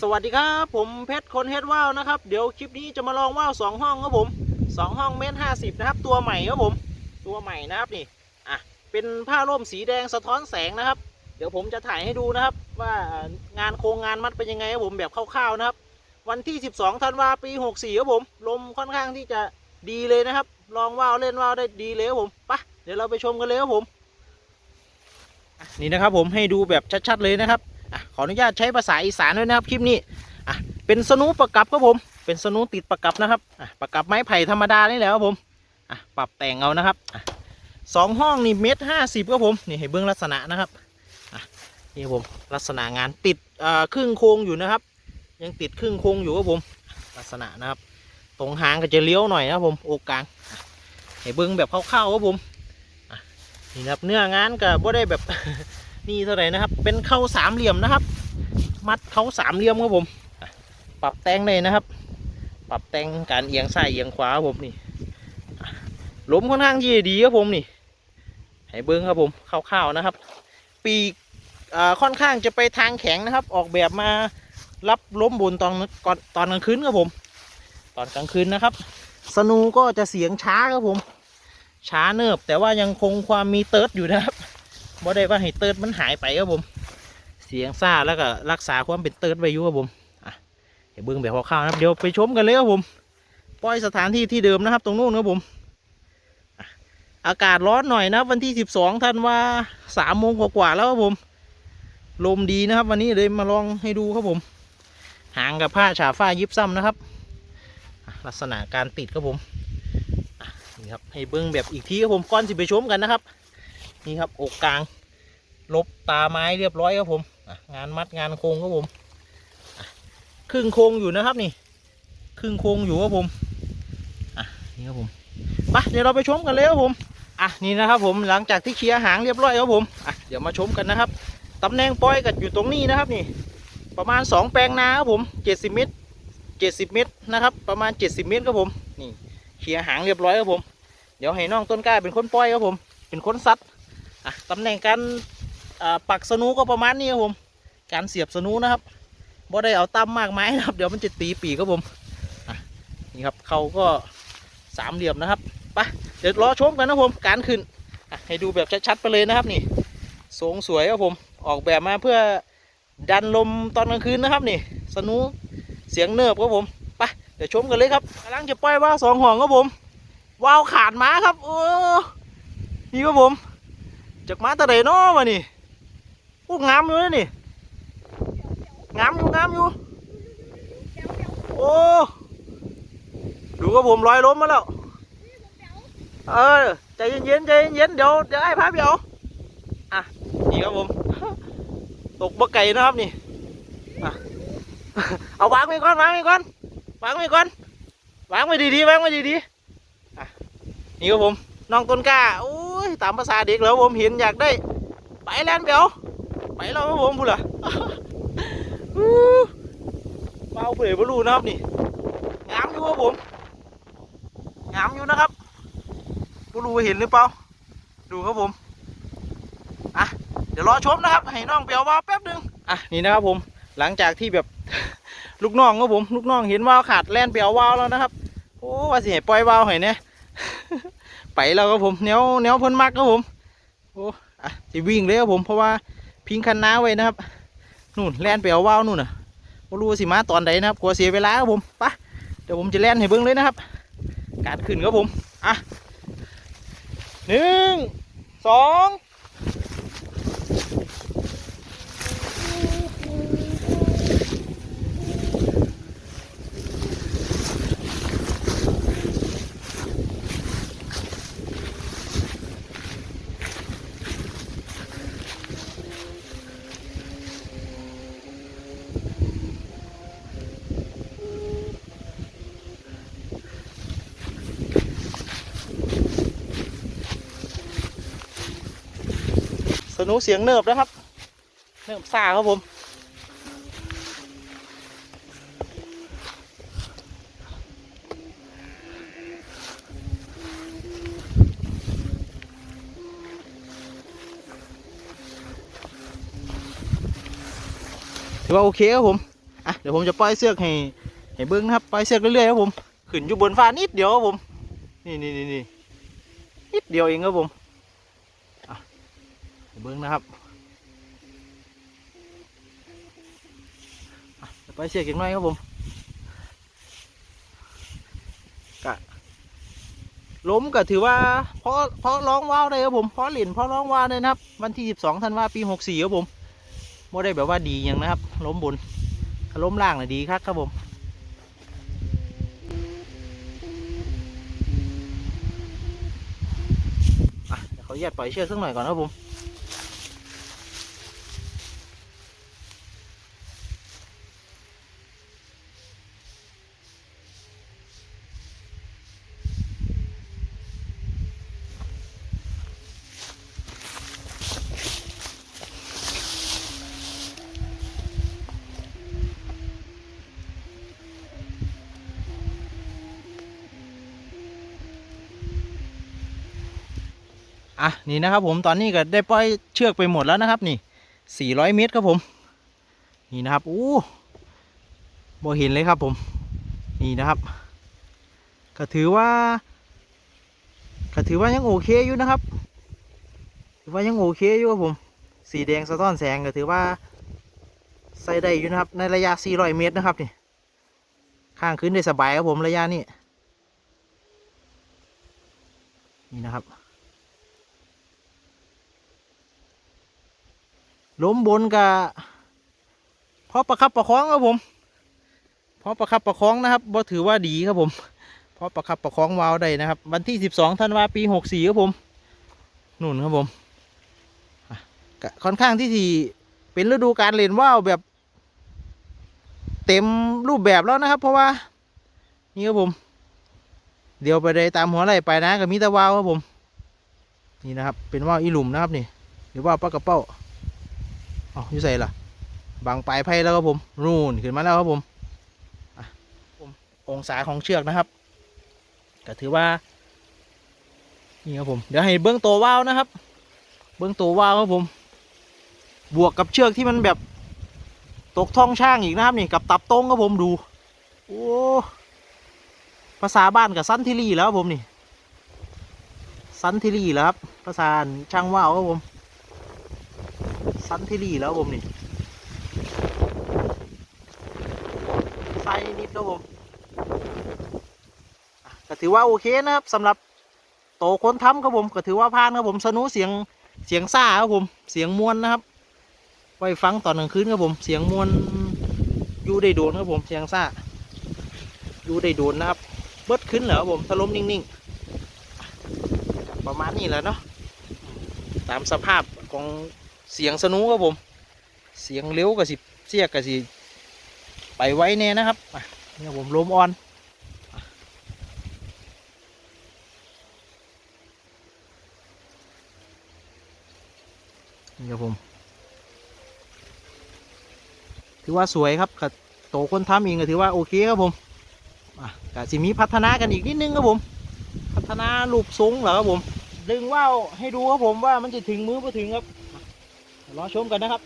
สวัสดีครับ ผมเพชรคนเฮดว่าวนะครับ เดี๋ยวคลิปนี้จะมาลองว่าวสองห้องครับผมสองห้องเมตรห้าสิบนะครับ ตัวใหม่ครับผม ตัวใหม่นะครับนี่อะเป็นผ้าร่มสีแดงสะท้อนแสงนะครับ เดี๋ยวผมจะถ่ายให้ดูนะครับ ว่างานโครงงานมัดเป็นยังไงครับผมแบบคร่าวๆนะครับ วันที่12ธันวาปี64ครับผมลมค่อนข้างที่จะดีเลยนะครับ ลองว่าวเล่นว่าวได้ดีเลยครับผมไปะเดี๋ยวเราไปชมกันเลยครับผมนี่นะครับผมให้ดูแบบชัดๆเลยนะครับ ขออนุญาตใช้ภาษาอีสานด้วยนะครับคลิปนี้อะเป็นสนูประกับครับผม เป็นสนูติดประกับนะครับอะประกับไม้ไผ่ธรรมดานี่แหละครับผมอะปรับแต่งเอานะครับอะสองห้องนี่เมตรห้าสิบครับผมนี่ให้เบื้องลักษณะนะครับอะนี่ครับผมลักษณะงานติดอ่อครึ่งโค้งอยู่นะครับ ยังติดครึ่งโค้งอยู่ครับผม ลักษณะนะครับ ตรงหางก็จะเลี้ยวหน่อยนะครับผมโอกลางให้เบื้องแบบคร่าวๆครับผมนี่ครับเนื้องานก็บ่ได้แบบ นี่เท่าไหร่นะครับ เป็นเข้าสามเหลี่ยมนะครับ มัดเข้าสามเหลี่ยมครับผม ปรับแต่งเลยนะครับ ปรับแต่งการเอียงซ้ายเอียงขวาครับผมนี่อะล้มค่อนข้างยี่ดีครับผมนี่ให้เบิ้งครับผมคร่าวๆนะครับ ปีกอ่าค่อนข้างจะไปทางแข็งนะครับ ออกแบบมารับล้มบนตอนก่อนตอนกลางคืนครับผม ตอนกลางคืนนะครับ สนูก็จะเสียงช้าครับผม ช้าเนิบแต่ว่ายังคงความมีเติร์ดอยู่นะครับ บ่ได้ว่าให้เติร์ดมันหายไปครับผม เสียงซ่าแล้วก็รักษาความเป็นเติร์ดไว้อยู่ครับผมอะเดี๋ยวเบิ้งแบบคร่าวๆนะครับเดี๋ยวไปชมกันเลยครับผมปล่อยสถานที่ที่เดิมนะครับ ตรงนู้นครับผมอากาศร้อนหน่อยนะวันที่สิบสองธันวาสามโมงกว่าๆแล้วครับผม ลมดีนะครับ วันนี้เลยมาลองให้ดูครับผม หางกับผ้าฉาฝ้ายิบซ้ำนะครับ ลักษณะการติดครับผมนี่ครับให้เบิ้งแบบอีกทีครับผมก่อนสิไปชมกันนะครับ นี่ครับอกกลาง ลบตาไม้เรียบร้อยครับผมงานมัดงานโครงครับผมครึ่งโครงอยู่นะครับนี่ครึ่งโครงอยู่ครับผมอะนี่ครับผมไปเดี๋ยวเราไปชมกันเลยครับผมอะนี่นะครับผมหลังจากที่เคลียร์หางเรียบร้อยครับผมอะเดี๋ยวมาชมกันนะครับตำแหน่งปล่อยกันอยู่ตรงนี้นะครับนี่ ประมาณ 2 แปลงนาครับผม70เมตร70 เมตรนะครับ ประมาณ 70 เมตรครับผมนี่เคลียร์หางเรียบร้อยครับผม เดี๋ยวให้น้องต้นกล้าเป็นคนปล่อยครับผม เป็นคนซัด อะตำแหน่งการปักสนูก็ประมาณนี้ครับผม การเสียบสนูนะครับบ่ได้เอาตั้มมากมายนะครับ เดี๋ยวมันจะตีปีกครับผมอะนี่ครับเขาก็สามเหลี่ยมนะครับไปเดี๋ยวรอชมกันนะผมการขึ้นอะให้ดูแบบชัดๆไปเลยนะครับนี่ทรงสวยครับผมออกแบบมาเพื่อดันลมตอนกลางคืนนะครับนี่ สนูเสียงเนิบครับผมไปเดี๋ยวชมกันเลยครับกำลังจะปล่อยว่าวสองห่วงครับผม ว่าวขาดม้าครับโอ้นี่ครับผม จากมาตะเดเนาะมานี่โอ้งามอยู่เลยนี่งามอยู่งามอยู่โอ้ดูกับผมลอยล้มมาแล้วเออใจเย็นๆใจเย็นๆเดี๋ยวเดี๋ยวไอ้พาไปเอาอะนี่ครับผม ตกบะไก่นะครับนี่อะเอาวางไว้ก่อนวางไว้ก่อนวางไว้ก่อนวางไว้ดีๆวางไว้ดีๆอะนี่ครับผมน้องต้นกล้าโอ้ ยตามภาษาเด็กแล้วผมเห็นอยากได้ ไปแลนด์เปียวไปแล้วครับผมพูดล่ะอู้เบาเผยบรูนะครับนี่งามอยู่ครับผมงามอยู่นะครับบรูเห็นหรือเปล่า ดูครับผมอะเดี๋ยวรอชมนะครับ ให้น้องเปียวมาแป๊บหนึงอะนี่นะครับผมหลังจากที่แบบลูกน้องครับผม ลูกน้องเห็นว่าวขาดแลนด์เปียวว่าวแล้วนะครับโอ้ว่าสิให้ปล่อยว่าวให้เนี่ย ไปแล้วครับผมแนวแนวเพิ่นมักครับผมโอ้อะจะวิ่งเลยครับผมเพราะว่าพิงคันน้าไว้นะครับนู่นแล่นไปเอาว่าวนู่นน่ะไม่รู้สิมาตอนไหนนะครับกลัวเสียเวลาครับผมปะเดี๋ยวผมจะแล่นให้เบิ้งเลยนะครับ การขึ้นครับผมอะหนึ่งสอง สนุเสียงเนิบนะครับ เนิบซ่าครับผม ถือว่าโอเคครับผม อะเดี๋ยวผมจะปล่อยเสือกให้ให้เบิ้งนะครับปล่อยเสือกเรื่อยๆครับผม ขึ้นอยู่บนฟ้านิดเดียวครับผม นี่นี่นี่นิดเดียวเองครับผม เบิ้งนะครับอะเดี๋ยเกอีกหน่อยครับผมกะล้มก็ถือว่าเพราะเพราะร้องว้าวได้ครับผมเพราะหรียญเพราะร้องว้าวได้นะครับ วันที่ 12ธันวาปี 64ครับผมไม่ได้แบบว่าดีอย่างนะครับ ล้มบนล้มล่างน่ะดีครับครับผมเดี๋ยวเขาแยกปล่อยเชือกสักหน่อยก่อนครับผม อะนี่นะครับผมตอนนี้ก็ได้ปล่อยเชือกไปหมดแล้วนะครับนี่ 400 เมตรครับผม นี่นะครับอู้โบเห็นเลยครับผม นี่นะครับ ก็ถือว่า ก็ถือว่ายังโอเคอยู่นะครับถือว่ายังโอเคอยู่ครับผม สีแดงสะท้อนแสงก็ถือว่าใส่ได้อยู่นะครับ ในระยะ 400 เมตรนะครับนี่ข้างขึ้นได้สบายครับผมระยะนี้นี่นะครับ ล้มบนกับพอประคับประคองครับผมพอประคับประคองนะครับบ่ถือว่าดีครับผมพอประคับประคองวาวได้นะครับ วันที่ 12ธันวาปี 64ครับผมนู่นครับผมค่อนข้างที่ที่เป็นฤดูการเล่นว่าวแบบเต็มรูปแบบแล้วนะครับ เพราะว่านี่ครับผม เดี๋ยวไปได้ตามหัวไหลไปนะกับมิตรวาวครับผม นี่นะครับ เป็นว่าวอีหลุมนะครับนี่หรือว่าวปลากระเป้า อ๋อยู่ใส่ล่ะบางปลายไผ่แล้วครับผมนู่นขึ้นมาแล้วครับผมอะผมองศาของเชือกนะครับ ก็ถือว่านี่ครับผมเดี๋ยวให้เบื้องตัวว่าวนะครับ เบื้องตัวว่าวครับผม บวกกับเชือกที่มันแบบตกท้องช่างอีกนะครับนี่กับตับตรงครับผมดูโอ้ภาษาบ้านกับซันทิลีแล้วครับผมนี่ซันทิลีแล้วครับภาษาช่างว่าวครับผม ซันทิลีแล้วผมนี่ใส่นิดแล้วผมอะก็ถือว่าโอเคนะครับสำหรับโตคนทำครับผมก็ถือว่าผ่านครับผมสนุเสียงเสียงซ่าครับผมเสียงมวลนะครับ ไว้ฟังตอนกลางคืนครับผมเสียงมวลอยู่ได้โดนครับผมเสียงซ่าอยู่ได้โดนนะครับเบิดขึ้นเหรอครับผมถล้มนิ่งๆ ประมาณนี้แหละเนาะตามสภาพของ เสียงสนุครับผม เสียงเร็วกับสิเสียกกับสิไปไว้แน่นะครับอะนี่ครับผมลมออนนี่ครับผม ถือว่าสวยครับกับโตคนทำเองก็ถือว่าโอเคครับผมอะสิมีพัฒนากันอีกนิดนึงครับผม พัฒนารูปทรงเหรอครับผม ดึงว่าวให้ดูครับผมว่ามันจะถึงมือไ่ถึงครับ รอชมกันนะครับ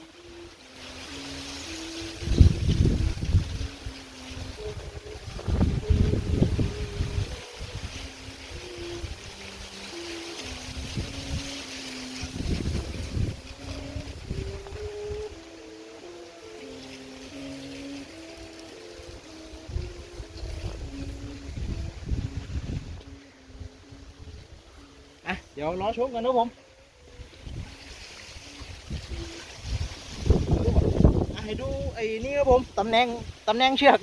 เดี๋ยวรอชมกันนะผม อะให้ดูไอ้นี่ ครับผมตำแหน่งตำแหน่งเชือก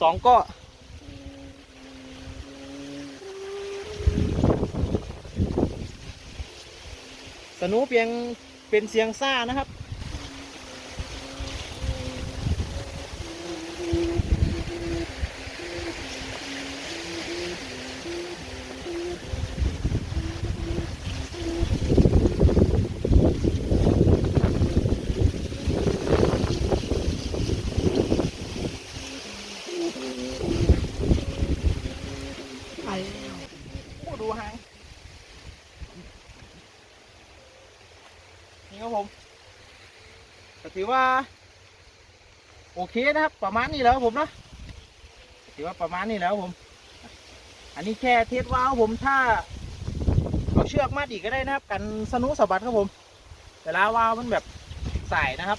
สองเก็สนุเพียงเป็นเสียงซ่านะครับ ไปแล้วโอ้ดูหางนี่ครับผมก็ ถือว่า โอเคนะครับ ประมาณนี้แล้วผมนะถือว่าประมาณนี้แล้วผม อันนี้แค่เทสวาวผมถ้าเอาเชือกมัดอีกก็ได้นะครับ กันสนุสะบัดครับผมเวลาว้าวมันแบบใสายนะครับ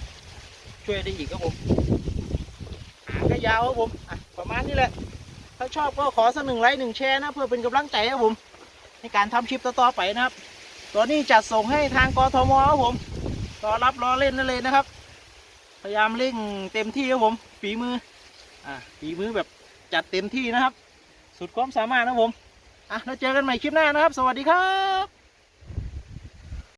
ช่วยได้อีกครับผมหางก็ยาวครับผมอะประมาณนี้แหละ ถ้าชอบก็ขอสักหนึ่งไลค์หนึ่งแชร์นะเพื่อเป็นกำลังใจครับผม ในการทำคลิปต่อๆไปนะครับ ตัวนี้จัดส่งให้ทางกทมครับผมรอรับรอเล่นนั่นเลยนะครับ พยายามเร่งเต็มที่ครับผมฝีมืออะฝีมือแบบจัดเต็มที่นะครับ สุดความสามารถนะผมอะแล้วเจอกันใหม่คลิปหน้านะครับ สวัสดีครับ